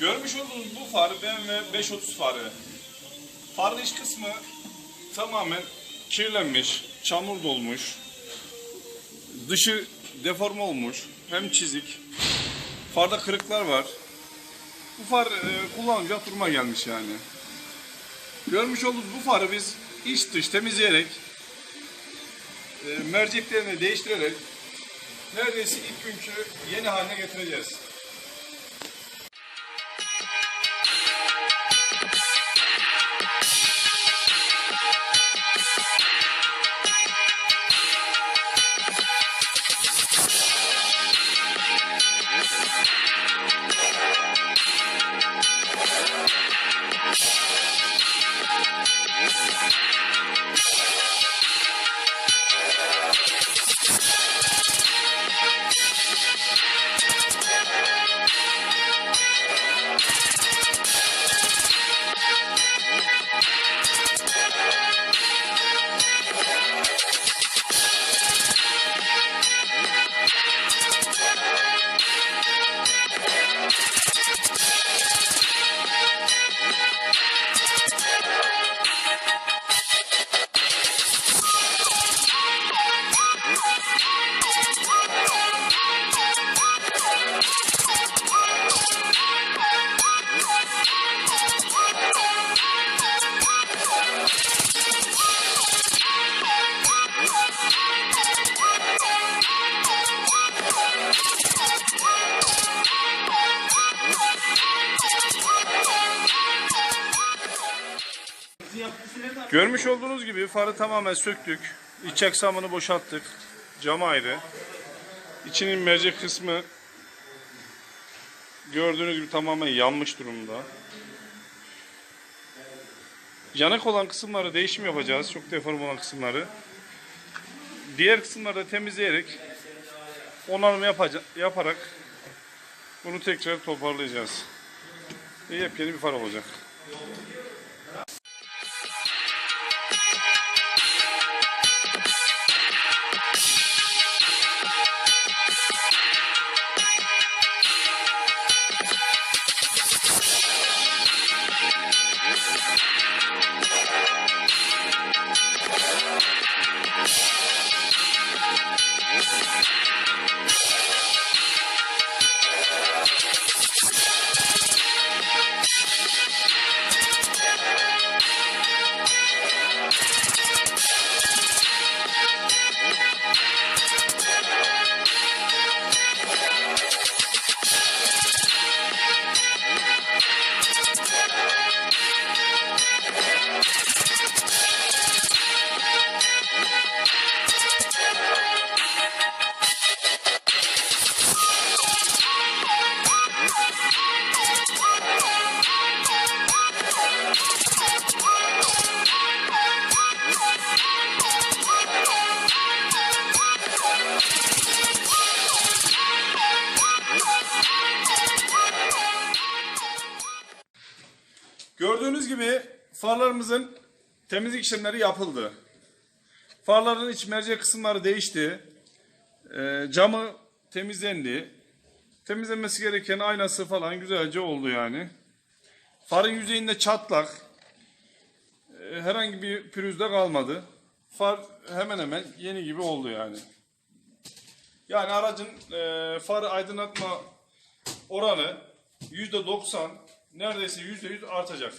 Görmüş olduğunuz bu far BMW 530 farı. Farın iç kısmı tamamen kirlenmiş, çamur dolmuş. Dışı deforme olmuş, hem çizik. Farda kırıklar var. Bu far e, kullanınca duruma gelmiş yani. Görmüş olduğunuz bu farı biz iç dış temizleyerek e, merceklerini değiştirerek neredeyse ilk günkü yeni haline getireceğiz. Görmüş olduğunuz gibi farı tamamen söktük. İç aksamını boşalttık. Cam ayrı. İçinin mercek kısmı gördüğünüz gibi tamamen yanmış durumda. Yanık olan kısımları değişim yapacağız. Çok deform olan kısımları. Diğer kısımları da temizleyerek onarım yapaca- yaparak bunu tekrar toparlayacağız. Yepyeni bir far olacak. Gördüğünüz gibi farlarımızın temizlik işlemleri yapıldı. Farların iç mercek kısımları değişti. Ee, camı temizlendi. Temizlenmesi gereken aynası falan güzelce oldu yani. Farın yüzeyinde çatlak. e, herhangi bir pürüz de kalmadı. Far hemen hemen yeni gibi oldu yani. Yani aracın e, far aydınlatma oranı %90 neredeyse %100 artacak.